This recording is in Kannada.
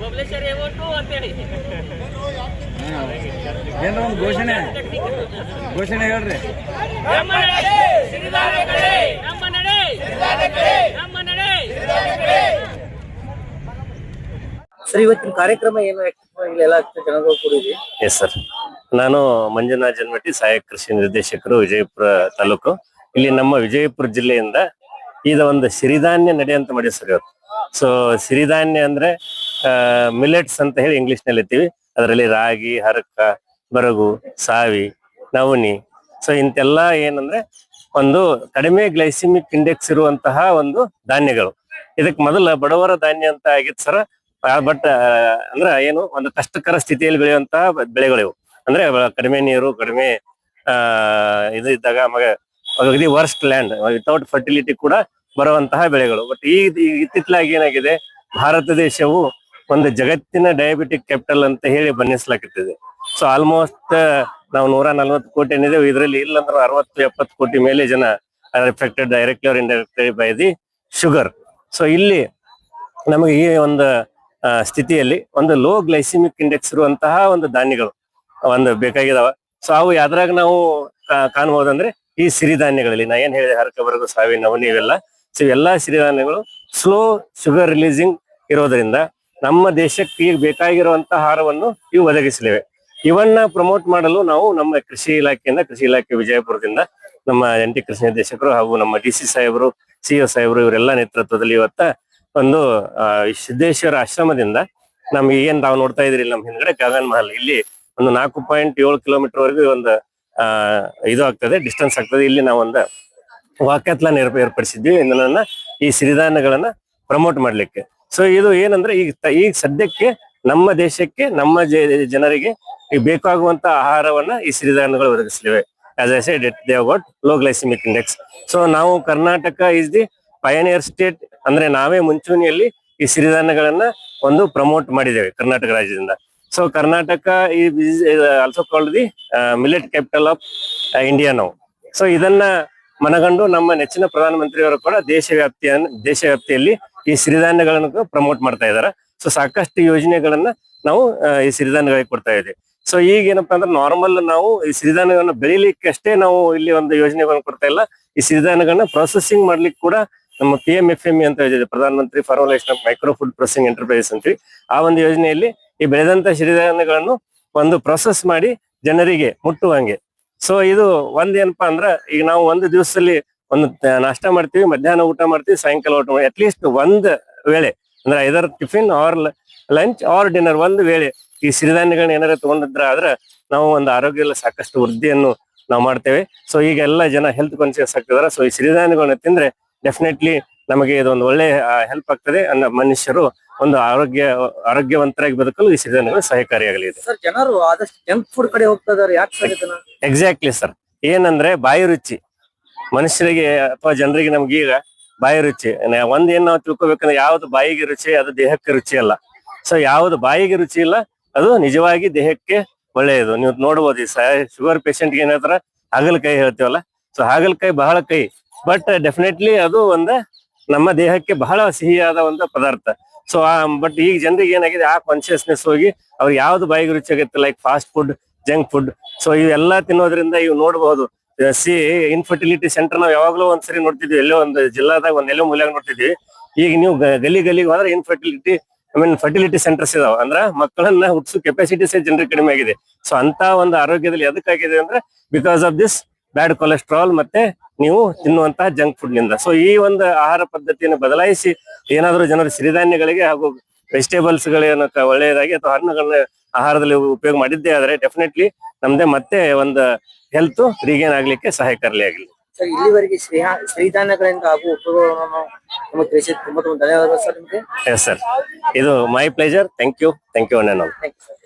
ಬಬಲೇಶ್ವರಿ ಓಟು ಅಂತೇಳಿ ಏನೋ ಒಂದು ಘೋಷಣೆ? ಘೋಷಣೆ ಹೇಳ್ರಿ. ನಮ್ಮ ನಡೆ ನಮ್ಮ ನಡೆ ನಮ್ಮ ನಡೆ. ಸರ್ ಇವತ್ತಿನ ಕಾರ್ಯಕ್ರಮ ಏನು ಇಲ್ಲೆಲ್ಲ ಜನಗಳು ಕೂಡಿದ್ವಿ ಎಸ್ ಸರ್ ನಾನು ಮಂಜುನಾಥ ಜನ್ಮಟ್ಟಿ ಸಹಾಯಕ ಕೃಷಿ ನಿರ್ದೇಶಕರು ವಿಜಯಪುರ ತಾಲೂಕು. ಇಲ್ಲಿ ನಮ್ಮ ವಿಜಯಪುರ ಜಿಲ್ಲೆಯಿಂದ ಈಗ ಒಂದು ಸಿರಿಧಾನ್ಯ ನಡೆಯಂತ ಮಾಡಿ ಸರ್ ಇವತ್ತು. ಸೊ ಸಿರಿಧಾನ್ಯ ಅಂದ್ರೆ ಮಿಲೆಟ್ಸ್ ಅಂತ ಹೇಳಿ ಇಂಗ್ಲಿಷ್ನಲ್ಲಿ ಇರ್ತೀವಿ. ಅದರಲ್ಲಿ ರಾಗಿ, ಹರಕ, ಬರಗು ಸಾವಿ ನವನಿ ಸೊ ಇಂತೆಲ್ಲ ಏನಂದ್ರೆ, ಒಂದು ಕಡಿಮೆ ಗ್ಲೈಸಿಮಿಕ್ ಇಂಡೆಕ್ಸ್ ಇರುವಂತಹ ಒಂದು ಧಾನ್ಯಗಳು. ಇದಕ್ ಮೊದಲ ಬಡವರ ಧಾನ್ಯ ಅಂತ ಆಗಿತ್ತು ಸರ್. ಬಟ್ ಅಂದ್ರೆ ಏನು, ಒಂದು ಕಷ್ಟಕರ ಸ್ಥಿತಿಯಲ್ಲಿ ಬೆಳೆಯುವಂತಹ ಬೆಳೆಗಳಿವು. ಅಂದ್ರೆ ಕಡಿಮೆ ನೀರು, ಕಡಿಮೆ, ಆ, ಇದು ಇದ್ದಾಗ ಮಗ ವರ್ಸ್ಟ್ ಲ್ಯಾಂಡ್ ವಿತೌಟ್ ಫರ್ಟಿಲಿಟಿ ಕೂಡ ಬರುವಂತಹ ಬೆಳೆಗಳು. ಬಟ್ ಈ ಇತ್ತಿತ್ತಲಾಗಿ ಏನಾಗಿದೆ, ಭಾರತ ದೇಶವು ಒಂದು ಜಗತ್ತಿನ ಡಯಾಬಿಟಿಕ್ ಕ್ಯಾಪಿಟಲ್ ಅಂತ ಹೇಳಿ ಬಣ್ಣಿಸ್ಲಾಕತ್ತಿದೆ. ಸೊ ಆಲ್ಮೋಸ್ಟ್ ನಾವು ನೂರ ನಲ್ವತ್ತು ಕೋಟಿ ಏನಿದೆ ಇದರಲ್ಲಿ ಇಲ್ಲಂದ್ರೆ ಅರವತ್ತು ಎಪ್ಪತ್ತು ಕೋಟಿ ಮೇಲೆ ಜನ affected directly or indirectly by the sugar so ಇಲ್ಲಿ ನಮಗೆ ಈ ಒಂದು ಸ್ಥಿತಿಯಲ್ಲಿ ಒಂದು ಲೋ ಗ್ಲೈಸಿಮಿಕ್ ಇಂಡೆಕ್ಸ್ ಇರುವಂತಹ ಒಂದು ಧಾನ್ಯಗಳು, ಒಂದು ಬೇಕಾಗಿದಾವ. ಸೊ ಅವು ಯಾವ್ದ್ರಾಗ ನಾವು ಕಾಣಬಹುದಂದ್ರೆ ಈ ಸಿರಿಧಾನ್ಯಗಳಲ್ಲಿ. ನಾ ಏನ್ ಹೇಳಿದೆ ಹರಕವರೆಗೂ ಸಾವಿ ನವನಿ ಇವೆಲ್ಲ ಸೊ ಇವೆಲ್ಲಾ ಸಿರಿಧಾನ್ಯಗಳು ಸ್ಲೋ ಶುಗರ್ ರಿಲೀಸಿಂಗ್ ಇರೋದ್ರಿಂದ ನಮ್ಮ ದೇಶಕ್ಕೆ ಈಗ ಬೇಕಾಗಿರುವಂತಹ ಆಹಾರವನ್ನು ಇವು ಒದಗಿಸಲಿವೆ. ಇವನ್ನ ಪ್ರಮೋಟ್ ಮಾಡಲು ನಾವು ನಮ್ಮ ಕೃಷಿ ಇಲಾಖೆಯಿಂದ, ಕೃಷಿ ಇಲಾಖೆ ವಿಜಯಪುರದಿಂದ ನಮ್ಮ ಎನ್ ಟಿ ಕೃಷಿ ನಿರ್ದೇಶಕರು ಹಾಗೂ ನಮ್ಮ ಡಿ ಸಿ ಸಾಹೇಬರು ಸಿಒ ಸಾಹೇಬರು ಇವರೆಲ್ಲ ನೇತೃತ್ವದಲ್ಲಿ ಇವತ್ತ ಒಂದು ಸಿದ್ದೇಶ್ವರ ಆಶ್ರಮದಿಂದ ನಮ್ಗೆ ಏನ್ ನಾವು ನೋಡ್ತಾ ಇದ್ರಿ ನಮ್ಮ ಹಿಂದ್ಗಡೆ ಗಗನ್ ಮಹಲ್. ಇಲ್ಲಿ ಒಂದು ನಾಲ್ಕು ಪಾಯಿಂಟ್ ಏಳು ಕಿಲೋಮೀಟರ್ ವರೆಗೂ ಒಂದು ಇದು ಆಗ್ತದೆ ಡಿಸ್ಟೆನ್ಸ್ ಆಗ್ತದೆ. ಇಲ್ಲಿ ನಾವು ಏರ್ಪ, ಏರ್ಪಡಿಸಿದ್ವಿ. ಈ ಸಿರಿಧಾನ್ಯಗಳನ್ನ ಪ್ರಮೋಟ್ ಮಾಡ್ಲಿಕ್ಕೆ. ಸೊ ಇದು ಏನಂದ್ರೆ ಈಗ ಈಗ ಸದ್ಯಕ್ಕೆ ನಮ್ಮ ದೇಶಕ್ಕೆ, ನಮ್ಮ ಜನರಿಗೆ ಈಗ ಬೇಕಾಗುವಂತ ಆಹಾರವನ್ನ ಈ ಸಿರಿಧಾನ್ಯಗಳು ಒದಗಿಸಲಿವೆ. As I said it they got low glycemic index so ನಾವು Karnataka is the pioneer state ಅಂದ್ರೆ ನಾವೇ ಮುಂಚೂಣಿಯಲ್ಲಿ ಈ ಸಿರಿಧಾನ್ಯಗಳನ್ನ ಒಂದು ಪ್ರಮೋಟ್ ಮಾಡಿದ್ದೇವೆ ಕರ್ನಾಟಕ ರಾಜ್ಯದಿಂದ. ಸೊ ಕರ್ನಾಟಕ ಈ also called the millet capital of India ನಾವು ಸೊ ಇದನ್ನ ಮನಗಂಡು ನಮ್ಮ ನೆಚ್ಚಿನ ಪ್ರಧಾನಮಂತ್ರಿಯವರು ಕೂಡ ದೇಶ ವ್ಯಾಪ್ತಿಯ ದೇಶ ವ್ಯಾಪ್ತಿಯಲ್ಲಿ ಈ ಸಿರಿಧಾನ್ಯಗಳನ್ನು ಪ್ರಮೋಟ್ ಮಾಡ್ತಾ ಇದ್ದಾರೆ. ಸೊ ಸಾಕಷ್ಟು ಯೋಜನೆಗಳನ್ನ ನಾವು ಈ ಸಿರಿಧಾನ್ಯಗಳಿಗೆ ಕೊಡ್ತಾ ಇದ್ದೀವಿ. ಸೊ ಈಗ ಏನಪ್ಪಾ ಅಂದ್ರೆ ನಾರ್ಮಲ್ ನಾವು ಈ ಸಿರಿಧಾನ್ಯಗಳನ್ನ ಬೆಳಿಲಿಕ್ಕೆ ಅಷ್ಟೇ ನಾವು ಇಲ್ಲಿ ಒಂದು ಯೋಜನೆಗಳನ್ನ ಕೊಡ್ತಾ ಇಲ್ಲ. ಈ ಸಿರಿಧಾನ್ಯಗಳನ್ನ ಪ್ರೊಸೆಸಿಂಗ್ ಮಾಡ್ಲಿಕ್ಕೆ ಕೂಡ ನಮ್ಮ ಪಿ ಎಂ ಎಫ್ ಎಂ ಅಂತ ಇದೆ ಪ್ರಧಾನಮಂತ್ರಿ formulation of micro food processing enterprise ಅಂತೀವಿ. ಆ ಒಂದು ಯೋಜನೆಯಲ್ಲಿ ಈ ಬೆಳೆದಂತ ಸಿರಿಧಾನ್ಯಗಳನ್ನು ಒಂದು ಪ್ರೊಸೆಸ್ ಮಾಡಿ ಜನರಿಗೆ ಮುಟ್ಟುವಂಗೆ ಸೊ ಇದು ಒಂದ್ ಏನಪ್ಪಾ ಅಂದ್ರ, ಈಗ ನಾವು ಒಂದು ದಿವಸದಲ್ಲಿ ಒಂದು ನಾಷ್ಟ ಮಾಡ್ತೀವಿ, ಮಧ್ಯಾಹ್ನ ಊಟ ಮಾಡ್ತೀವಿ, ಸಾಯಂಕಾಲ ಊಟ ಮಾಡಿ ಅಟ್ಲೀಸ್ಟ್ ಒಂದ್ ವೇಳೆ, ಅಂದ್ರೆ either tiffin or lunch or dinner ಒಂದು ವೇಳೆ ಈ ಸಿರಿಧಾನ್ಯಗಳನ್ನ ಏನಾರ ತಗೊಂಡಿದ್ರ ಆದ್ರೆ ನಾವು ಒಂದು ಆರೋಗ್ಯದಲ್ಲಿ ಸಾಕಷ್ಟು ವೃದ್ಧಿಯನ್ನು ನಾವು ಮಾಡ್ತೇವೆ. ಸೊ ಈಗ ಎಲ್ಲ ಜನ ಹೆಲ್ತ್ ಕಾನ್ಸಿಯಸ್ ಆಗ್ತಿದಾರೆ. ಸೊ ಈ ಸಿರಿಧಾನ್ಯಗಳನ್ನ ತಿಂದ್ರೆ ಡೆಫಿನೆಟ್ಲಿ ನಮಗೆ ಇದೊಂದು ಒಳ್ಳೆ ಹೆಲ್ಪ್ ಆಗ್ತದೆ ಅನ್ನೋ ಮನುಷ್ಯರು ಒಂದು ಆರೋಗ್ಯ ಆರೋಗ್ಯವಂತರಾಗಿ ಬದುಕಲು ಈ ಸಿರಿಧಾನ್ಯಗಳು ಸಹಕಾರಿಯಾಗಲಿದೆ. ಸರ್ ಜನರು ಆದಷ್ಟು ಜಂಕ್ ಫುಡ್ ಕಡೆ ಹೋಗ್ತಾ ಇದಾರೆ ಯಾಕೆ ಎಕ್ಸಾಕ್ಟ್ಲಿ ಸರ್ ಏನಂದ್ರೆ ಬಾಯಿ ರುಚಿ. ಮನುಷ್ಯರಿಗೆ ಅಥವಾ ಜನರಿಗೆ ನಮ್ಗೆ ಈಗ ಬಾಯಿ ರುಚಿ. ಒಂದ್ ಏನ್ ನಾವು ತಿಳ್ಕೊಬೇಕಂದ್ರೆ ಯಾವ್ದು ಬಾಯಿಗೆ ರುಚಿ ಅದು ದೇಹಕ್ಕೆ ರುಚಿ ಅಲ್ಲ. ಸೊ ಯಾವ್ದು ಬಾಯಿಗೆ ರುಚಿ ಇಲ್ಲ ಅದು ನಿಜವಾಗಿ ದೇಹಕ್ಕೆ ಒಳ್ಳೆಯದು. ನೀವು ನೋಡ್ಬೋದು ಈ ಶುಗರ್ ಪೇಷಂಟ್ಗೆ ಗೆ ಏನಾದ್ರ ಹಾಗಲಕಾಯಿ ಹೇಳ್ತೀವಲ್ಲ? ಸೊ ಹಾಗಲಕಾಯಿ ಬಹಳ ಕೈ. ಬಟ್ ಡೆಫಿನೆಟ್ಲಿ ಅದು ಒಂದ ನಮ್ಮ ದೇಹಕ್ಕೆ ಬಹಳ ಸಿಹಿಯಾದ ಒಂದು ಪದಾರ್ಥ. ಸೊ ಬಟ್ ಈಗ ಜನರಿಗೆ ಏನಾಗಿದೆ, ಆ ಕಾನ್ಶಿಯಸ್ನೆಸ್ ಹೋಗಿ ಅವ್ರಿಗೆ ಯಾವ್ದು ಬಾಯಿಗೆ ರುಚಿ ಆಗುತ್ತೆ like fast food junk food so ಇವೆಲ್ಲ ತಿನ್ನೋದ್ರಿಂದ ಇವು ನೋಡಬಹುದು ಸಿ ಇನ್ಫರ್ಟಿಲಿಟಿ ಸೆಂಟರ್ ನಾವು ಯಾವಾಗ್ಲೂ ಒಂದ್ಸರಿ ನೋಡ್ತಿದ್ವಿ. ಎಲ್ಲೋ ಒಂದು ಜಿಲ್ಲಾದಾಗ ಒಂದ್ ಎಲ್ಲೋ ಮೂಲ್ಯಾಗ ನೋಡ್ತಿದ್ವಿ. ಈಗ ನೀವು ಗಲಿ ಗಲಿಗೆ ಹೋದ್ರೆ infertility I mean fertility centres ಇದಾವೆ. ಅಂದ್ರ ಮಕ್ಕಳನ್ನ ಹುಟ್ಟಿಸೋ ಕೆಪಾಸಿಟಿ ಸೇ ಜನರಿಗೆ ಕಡಿಮೆ ಆಗಿದೆ. ಸೊ ಅಂತ ಒಂದು ಆರೋಗ್ಯದಲ್ಲಿ ಎದಕ್ಕಾಗಿದೆ ಅಂದ್ರೆ because of this bad cholesterol ಮತ್ತೆ ನೀವು ತಿನ್ನುವಂತಹ ಜಂಕ್ ಫುಡ್ನಿಂದ. ಸೊ ಈ ಒಂದು ಆಹಾರ ಪದ್ಧತಿಯನ್ನು ಬದಲಾಯಿಸಿ ಏನಾದರೂ ಜನರು ಸಿರಿಧಾನ್ಯಗಳಿಗೆ ಹಾಗೂ ವೆಜಿಟೇಬಲ್ಸ್ ಗಳೇನ ಒಳ್ಳೆಯದಾಗಿ ಅಥವಾ ಹಣ್ಣುಗಳನ್ನ ಆಹಾರದಲ್ಲಿ ಉಪಯೋಗ ಮಾಡಿದ್ದೇ ಆದರೆ ಡೆಫಿನೆಟ್ಲಿ ನಮ್ದೇ ಮತ್ತೆ ಒಂದು ಹೆಲ್ತ್ ರೀಗೇನ್ ಆಗ್ಲಿಕ್ಕೆ ಸಹಾಯಕಾರಿ ಆಗಲಿ. ಸರ್ ಇಲ್ಲಿವರೆಗೆ ಶ್ರೀ ಧಾನ್ಯಗಳಿಂದ ಆಗುವ ಉಪಯೋಗವನ್ನು ನಮಗೆ ತಿಳಿಸಿದ ತುಂಬಾ ತುಂಬಾ ಧನ್ಯವಾದಗಳು ಸರ್ ನಿಮಗೆ. ಎಸ್ ಸರ್ ಇದು my pleasure thank you thank you ಅಣ್ಣ ಥ್ಯಾಂಕ್ ಯು ಸರ್